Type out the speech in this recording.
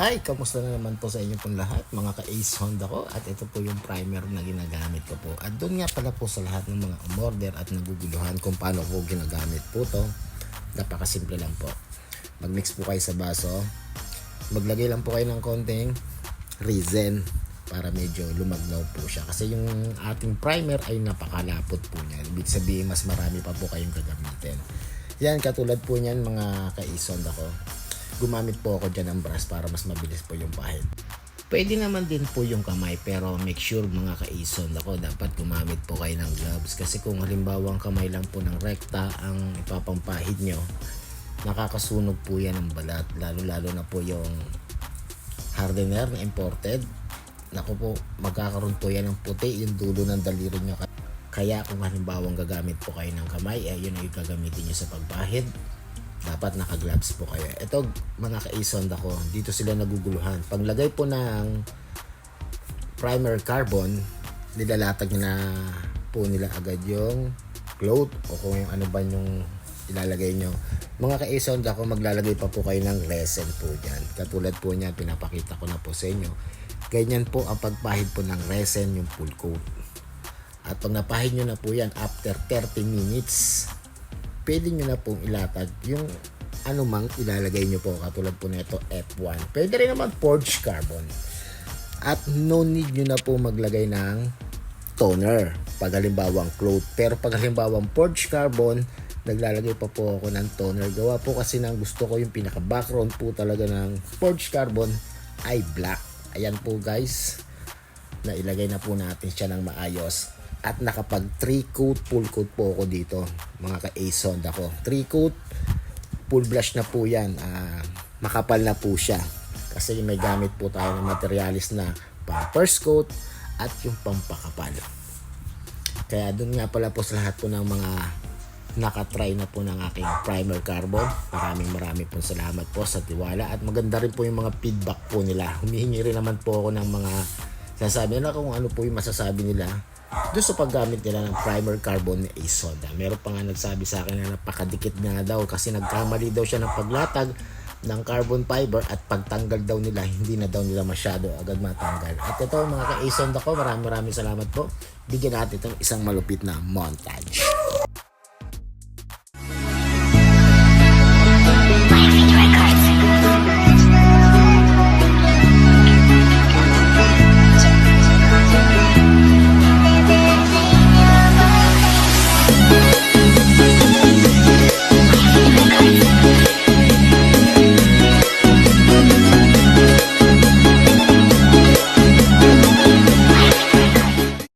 Hi, kamusta na naman po sa inyo pong lahat, mga ka-Ace Honda ko at ito po yung primer na ginagamit ko po. At doon nga pala po sa lahat ng mga umorder at naguguluhan kung paano po ginagamit po to. Napakasimple lang po. Mag-mix po kayo sa baso. Maglagay lang po kayo ng konting resin para medyo lumagnaw po siya. Kasi yung ating primer ay napakalapot po niyan. Ibig sabihin mas marami pa po kayong gagamitin. Yan, katulad po niyan mga ka-Ace Honda ko gumamit po ako dyan ng brush para mas mabilis po yung pahid. Pwede naman din po yung kamay pero make sure mga kaison ako dapat gumamit po kayo ng gloves. Kasi kung halimbawa ang kamay lang po ng rekta ang ipapampahid nyo nakakasunog po yan ng balat. Lalo lalo na po yung hardener na imported. Naku po magkakaroon po yan ng puti yung dulo ng daliri nyo. Kaya kung halimbawa gagamit po kayo ng kamay eh, yun ay gagamitin nyo sa pagpahid dapat naka-gloves po kayo. Ito, mga ka-Ason ako, dito sila naguguluhan. Paglagay po ng primer carbon, nilalatag na po nila agad yung cloth o kung yung ano ba yung ilalagay nyo. Mga ka-Ason ako, maglalagay pa po kayo ng resin po dyan. Katulad po niyan, pinapakita ko na po sa inyo. Ganyan po ang pagpahid po ng resin, yung full coat. At pag napahid nyo na po yan, after 30 minutes, pwede nyo na pong ilatag yung anumang ilalagay nyo po katulad po nito F1 pwede rin naman forged carbon. At no need nyo na po maglagay ng toner. Pag halimbawang cloth. Pero pag halimbawang forged carbon naglalagay pa po ako ng toner. Gawa po kasi nang gusto ko yung pinaka background po talaga ng forged carbon ay black. Ayan po guys. Na ilagay na po natin siya ng maayos at nakapag 3 coat full coat po ako dito mga ka-ace Honda ko 3 coat full blush na po yan. Ah, makapal na po siya. Kasi may gamit po tayo ng materialis na pang first coat at yung pampakapal. Kaya dun nga pala po sa lahat po ng mga nakatry na po ng aking primer carbon. Maraming maraming po salamat po sa tiwala at maganda rin po yung mga feedback po nila. Humihingi rin naman po ako ng mga sasabi nila kung ano po yung masasabi nila doon sa paggamit nila ng primer carbon ni Ace Soda. Meron pa nga nagsabi sa akin na napakadikit nga daw kasi nagkamali daw siya ng paglatag ng carbon fiber at pagtanggal daw nila, hindi na daw nila masyado agad matanggal. At ito mga ka-Ace Soda ko, maraming maraming salamat po. Bigyan natin itong isang malupit na montage.